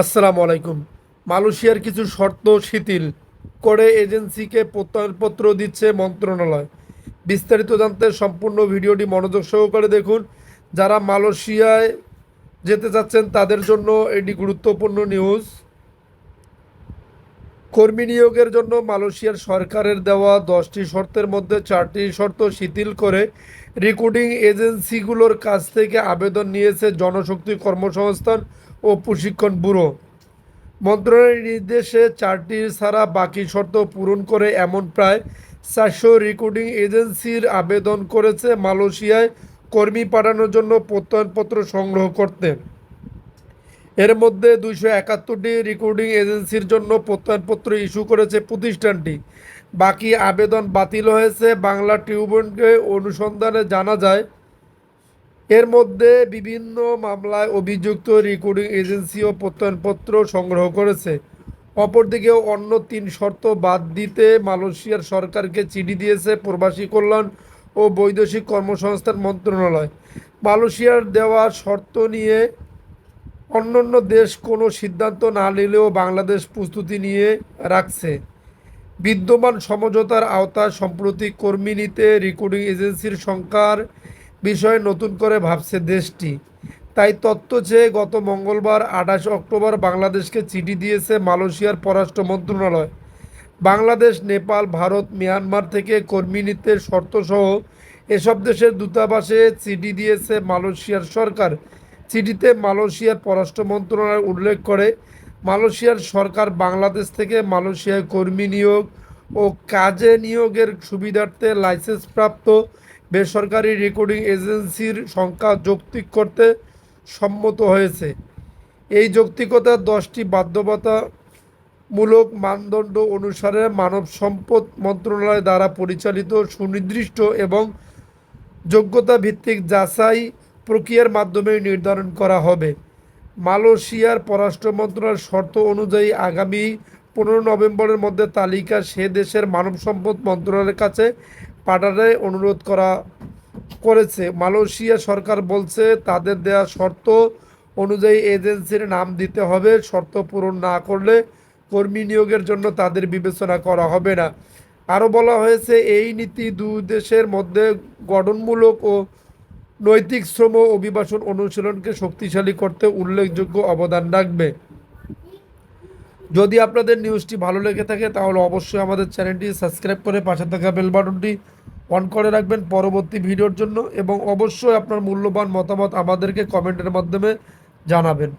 আসসালামু আলাইকুম। মালয়েশিয়ার কিছু শর্ত শিথিল করে এজেন্সিকে প্রত্যয়নপত্র দিচ্ছে মন্ত্রণালয়। বিস্তারিত জানতে সম্পূর্ণ ভিডিওটি মনোযোগ সহকারে দেখুন। যারা মালয়েশিয়ায় যেতে চাচ্ছেন, তাদের জন্য এটি গুরুত্বপূর্ণ নিউজ। কর্মী নিয়োগের জন্য মালয়েশিয়ার সরকারের দেওয়া দশটি শর্তের মধ্যে চারটি শর্ত শিথিল করে রিক্রুটিং এজেন্সিগুলোর কাছ থেকে আবেদন নিয়েছে জনশক্তি কর্মসংস্থান ও প্রশিক্ষণ ব্যুরো। মন্ত্রণালয়ের নির্দেশে চারটি ছাড়া বাকি শর্ত পূরণ করে এমন প্রায় চারশো রেকর্ডিং এজেন্সির আবেদন করেছে মালয়েশিয়ায় কর্মী পাঠানোর জন্য প্রত্যয়নপত্র সংগ্রহ করতে। এর মধ্যে দুইশো একাত্তরটি রেকর্ডিং এজেন্সির জন্য প্রত্যয়নপত্র ইস্যু করেছে প্রতিষ্ঠানটি। বাকি আবেদন বাতিল হয়েছে বাংলা ট্রিবিউনকে। অনুসন্ধানে জানা যায় এর মধ্যে বিভিন্ন মামলায় অভিযুক্ত রিক্রুটিং এজেন্সিও প্রত্যয়নপত্র সংগ্রহ করেছে। অপরদিকে অন্য তিন শর্ত বাদ দিতে মালয়েশিয়ার সরকারকে চিঠি দিয়েছে প্রবাসী কল্যাণ ও বৈদেশিক কর্মসংস্থান মন্ত্রণালয়। মালয়েশিয়ার দেওয়া শর্ত নিয়ে অন্যান্য দেশ কোনো সিদ্ধান্ত না নিলেও বাংলাদেশ প্রস্তুতি নিয়ে রাখছে। বিদ্যমান সমঝোতার আওতায় সম্প্রতি কর্মী নিতে রিক্রুটিং এজেন্সির সংখ্যার বিষয়ে নতুন করে ভাবছে দেশটি। তাই তত্ত্ব চেয়ে গত মঙ্গলবার আঠাশ অক্টোবর বাংলাদেশকে চিঠি দিয়েছে মালয়েশিয়ার পররাষ্ট্র মন্ত্রণালয়। বাংলাদেশ, নেপাল, ভারত, মিয়ানমার থেকে কর্মী নিতে শর্তসহ এসব দেশের দূতাবাসে চিঠি দিয়েছে মালয়েশিয়ার সরকার। চিঠিতে মালয়েশিয়ার পররাষ্ট্র মন্ত্রণালয় উল্লেখ করে, মালয়েশিয়ার সরকার বাংলাদেশ থেকে মালয়েশিয়ায় কর্মী নিয়োগ ও কাজে নিয়োগের সুবিধার্থে লাইসেন্সপ্রাপ্ত বেসরকারি রেকর্ডিং এজেন্সির সংখ্যা যৌক্তিক করতে সম্মত হয়েছে। এই যৌক্তিকতার দশটি বাধ্যবাধকতামূলক মানদণ্ড অনুসারে মানব সম্পদ মন্ত্রণালয় দ্বারা পরিচালিত, সুনির্দিষ্ট এবং যোগ্যতা ভিত্তিক যাচাই প্রক্রিয়ার মাধ্যমে নির্ধারণ করা হবে। মালয়েশিয়ার পররাষ্ট্র মন্ত্রণালয়ের শর্ত অনুযায়ী আগামী পনেরো নভেম্বরের মধ্যে তালিকা সে দেশের মানব সম্পদ মন্ত্রণালয়ের কাছে পাঠানোর অনুরোধ করা করেছে। মালয়েশিয়া সরকার বলছে, তাদের দেয়া শর্ত অনুযায়ী এজেন্সির নাম দিতে হবে। শর্ত পূরণ না করলে কর্মী নিয়োগের জন্য তাদের বিবেচনা করা হবে না। আরও বলা হয়েছে, এই নীতি দুই দেশের মধ্যে গঠনমূলক ও নৈতিক শ্রম অভিবাসন অনুশীলনকে শক্তিশালী করতে উল্লেখযোগ্য অবদান রাখবে। যদি আপনাদের নিউজটি ভালো লেগে থাকে, তাহলে অবশ্যই আমাদের চ্যানেলটি সাবস্ক্রাইব করে পাশে থাকা বেল বাটনটি অন করে রাখবেন পরবর্তী ভিডিওর জন্য এবং অবশ্যই আপনার মূল্যবান মতামত আমাদেরকে কমেন্টের মাধ্যমে জানাবেন।